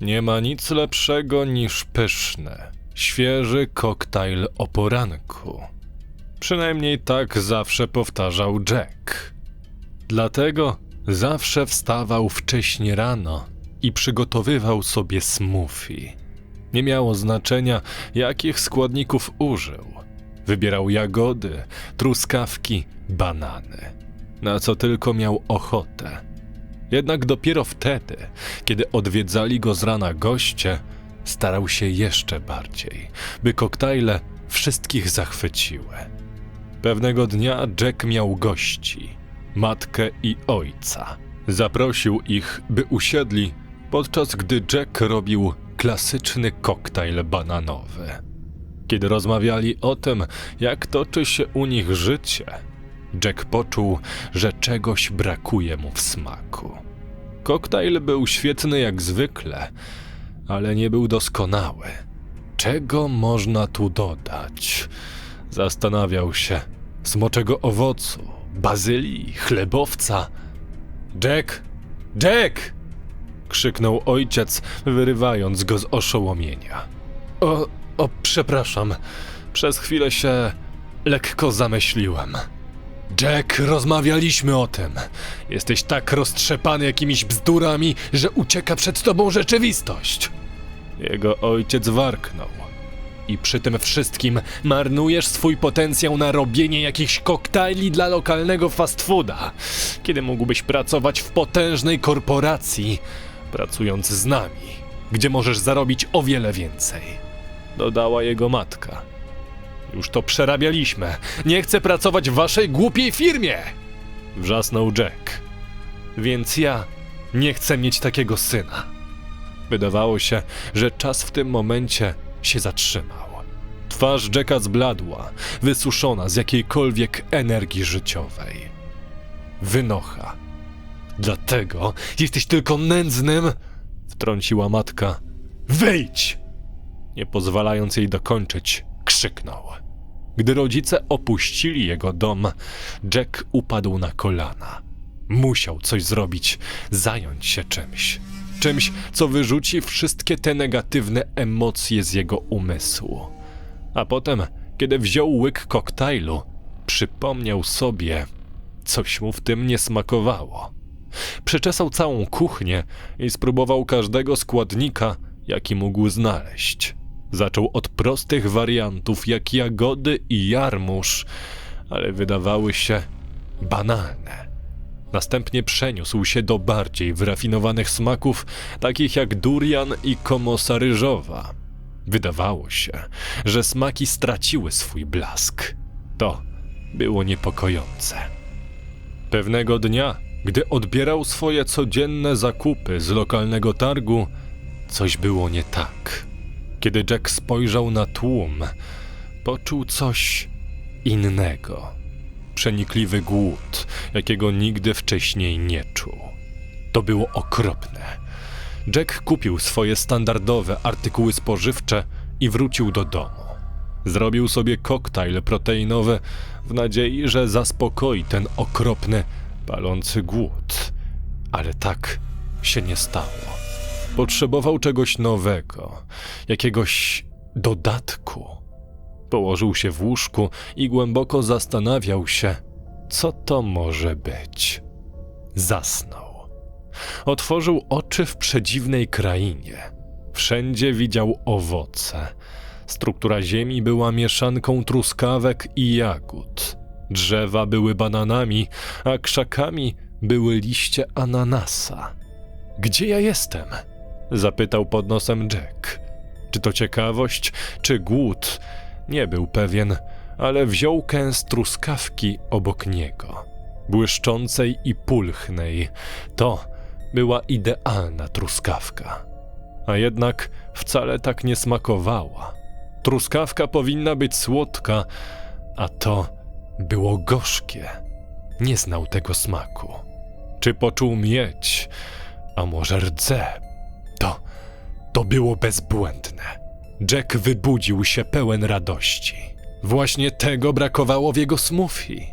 Nie ma nic lepszego niż pyszny, świeży koktajl o poranku. Przynajmniej tak zawsze powtarzał Jack. Dlatego zawsze wstawał wcześnie rano i przygotowywał sobie smoothie. Nie miało znaczenia, jakich składników użył. Wybierał jagody, truskawki, banany. Na co tylko miał ochotę. Jednak dopiero wtedy, kiedy odwiedzali go z rana goście, starał się jeszcze bardziej, by koktajle wszystkich zachwyciły. Pewnego dnia Jack miał gości, matkę i ojca. Zaprosił ich, by usiedli, podczas gdy Jack robił klasyczny koktajl bananowy. Kiedy rozmawiali o tym, jak toczy się u nich życie, Jack poczuł, że czegoś brakuje mu w smaku. Koktajl był świetny jak zwykle, ale nie był doskonały. Czego można tu dodać? Zastanawiał się. Smoczego owocu, bazylii, chlebowca. Jack! Jack! krzyknął ojciec, wyrywając go z oszołomienia. O, o, przepraszam. Przez chwilę się lekko zamyśliłem. Jack, rozmawialiśmy o tym. Jesteś tak roztrzepany jakimiś bzdurami, że ucieka przed tobą rzeczywistość. Jego ojciec warknął. I przy tym wszystkim marnujesz swój potencjał na robienie jakichś koktajli dla lokalnego fast fooda, kiedy mógłbyś pracować w potężnej korporacji, pracując z nami, gdzie możesz zarobić o wiele więcej. Dodała jego matka. Już to przerabialiśmy. Nie chcę pracować w waszej głupiej firmie! Wrzasnął Jack. Więc ja nie chcę mieć takiego syna. Wydawało się, że czas w tym momencie się zatrzymał. Twarz Jacka zbladła, wysuszona z jakiejkolwiek energii życiowej. Wynocha. Dlatego jesteś tylko nędznym? Wtrąciła matka. Wyjdź! Nie pozwalając jej dokończyć, krzyknął. Gdy rodzice opuścili jego dom, Jack upadł na kolana. Musiał coś zrobić, zająć się czymś. Czymś, co wyrzuci wszystkie te negatywne emocje z jego umysłu. A potem, kiedy wziął łyk koktajlu, przypomniał sobie, coś mu w tym nie smakowało. Przeczesał całą kuchnię i spróbował każdego składnika, jaki mógł znaleźć. Zaczął od prostych wariantów, jak jagody i jarmuż, ale wydawały się banalne. Następnie przeniósł się do bardziej wyrafinowanych smaków, takich jak durian i komosa ryżowa. Wydawało się, że smaki straciły swój blask. To było niepokojące. Pewnego dnia, gdy odbierał swoje codzienne zakupy z lokalnego targu, coś było nie tak. Kiedy Jack spojrzał na tłum, poczuł coś innego. Przenikliwy głód, jakiego nigdy wcześniej nie czuł. To było okropne. Jack kupił swoje standardowe artykuły spożywcze i wrócił do domu. Zrobił sobie koktajl proteinowy w nadziei, że zaspokoi ten okropny, palący głód. Ale tak się nie stało. Potrzebował czegoś nowego, jakiegoś dodatku. Położył się w łóżku i głęboko zastanawiał się, co to może być. Zasnął. Otworzył oczy w przedziwnej krainie. Wszędzie widział owoce. Struktura ziemi była mieszanką truskawek i jagód. Drzewa były bananami, a krzakami były liście ananasa. Gdzie ja jestem? Zapytał pod nosem Jack. Czy to ciekawość, czy głód? Nie był pewien, ale wziął kęs truskawki obok niego. Błyszczącej i pulchnej. To była idealna truskawka. A jednak wcale tak nie smakowała. Truskawka powinna być słodka, a to było gorzkie. Nie znał tego smaku. Czy poczuł mieć, a może rdze? To, było bezbłędne. Jack wybudził się pełen radości. Właśnie tego brakowało w jego smoothie.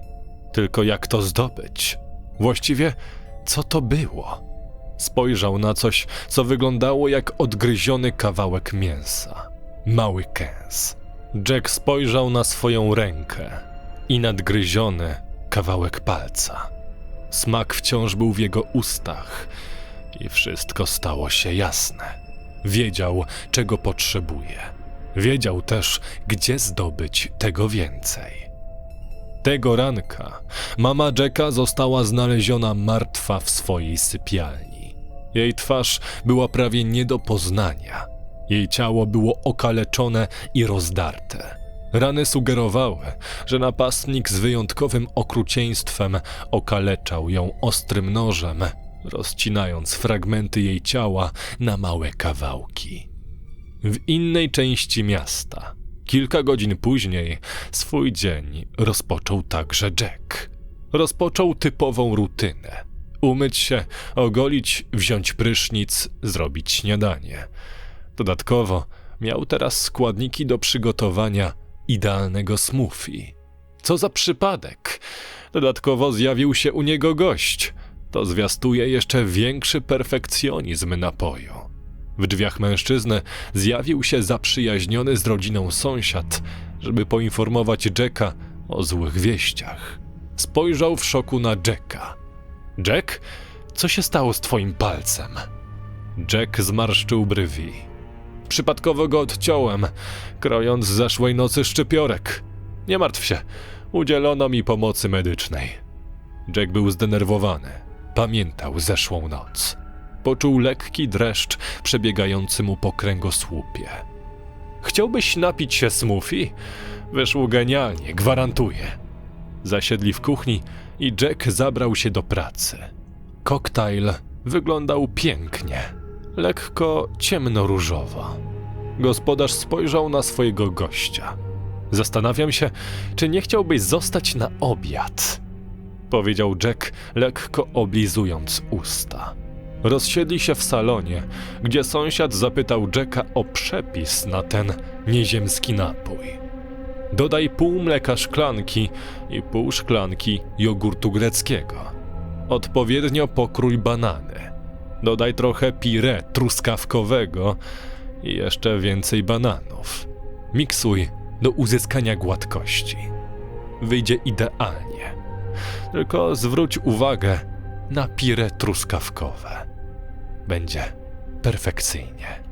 Tylko jak to zdobyć? Właściwie, co to było? Spojrzał na coś, co wyglądało jak odgryziony kawałek mięsa. Mały kęs. Jack spojrzał na swoją rękę i nadgryziony kawałek palca. Smak wciąż był w jego ustach i wszystko stało się jasne. Wiedział, czego potrzebuje. Wiedział też, gdzie zdobyć tego więcej. Tego ranka mama Jacka została znaleziona martwa w swojej sypialni. Jej twarz była prawie nie do poznania. Jej ciało było okaleczone i rozdarte. Rany sugerowały, że napastnik z wyjątkowym okrucieństwem okaleczał ją ostrym nożem, rozcinając fragmenty jej ciała na małe kawałki. W innej części miasta, kilka godzin później, swój dzień rozpoczął także Jack. Rozpoczął typową rutynę. Umyć się, ogolić, wziąć prysznic, zrobić śniadanie. Dodatkowo miał teraz składniki do przygotowania idealnego smoothie. Co za przypadek! Dodatkowo zjawił się u niego gość. To zwiastuje jeszcze większy perfekcjonizm napoju. W drzwiach mężczyzny zjawił się zaprzyjaźniony z rodziną sąsiad, żeby poinformować Jacka o złych wieściach. Spojrzał w szoku na Jacka. Jack, co się stało z twoim palcem? Jack zmarszczył brwi. Przypadkowo go odciąłem, krojąc zeszłej nocy szczypiorek. Nie martw się, udzielono mi pomocy medycznej. Jack był zdenerwowany. Pamiętał zeszłą noc. Poczuł lekki dreszcz przebiegający mu po kręgosłupie. Chciałbyś napić się smoothie? Wyszło genialnie, gwarantuję. Zasiedli w kuchni i Jack zabrał się do pracy. Koktajl wyglądał pięknie, lekko ciemnoróżowo. Gospodarz spojrzał na swojego gościa. Zastanawiam się, czy nie chciałbyś zostać na obiad, powiedział Jack, lekko oblizując usta. Rozsiedli się w salonie, gdzie sąsiad zapytał Jacka o przepis na ten nieziemski napój. Dodaj pół mleka szklanki i pół szklanki jogurtu greckiego. Odpowiednio pokrój banany. Dodaj trochę pire truskawkowego i jeszcze więcej bananów. Miksuj do uzyskania gładkości. Wyjdzie idealnie. Tylko zwróć uwagę na pire truskawkowe. Będzie perfekcyjnie.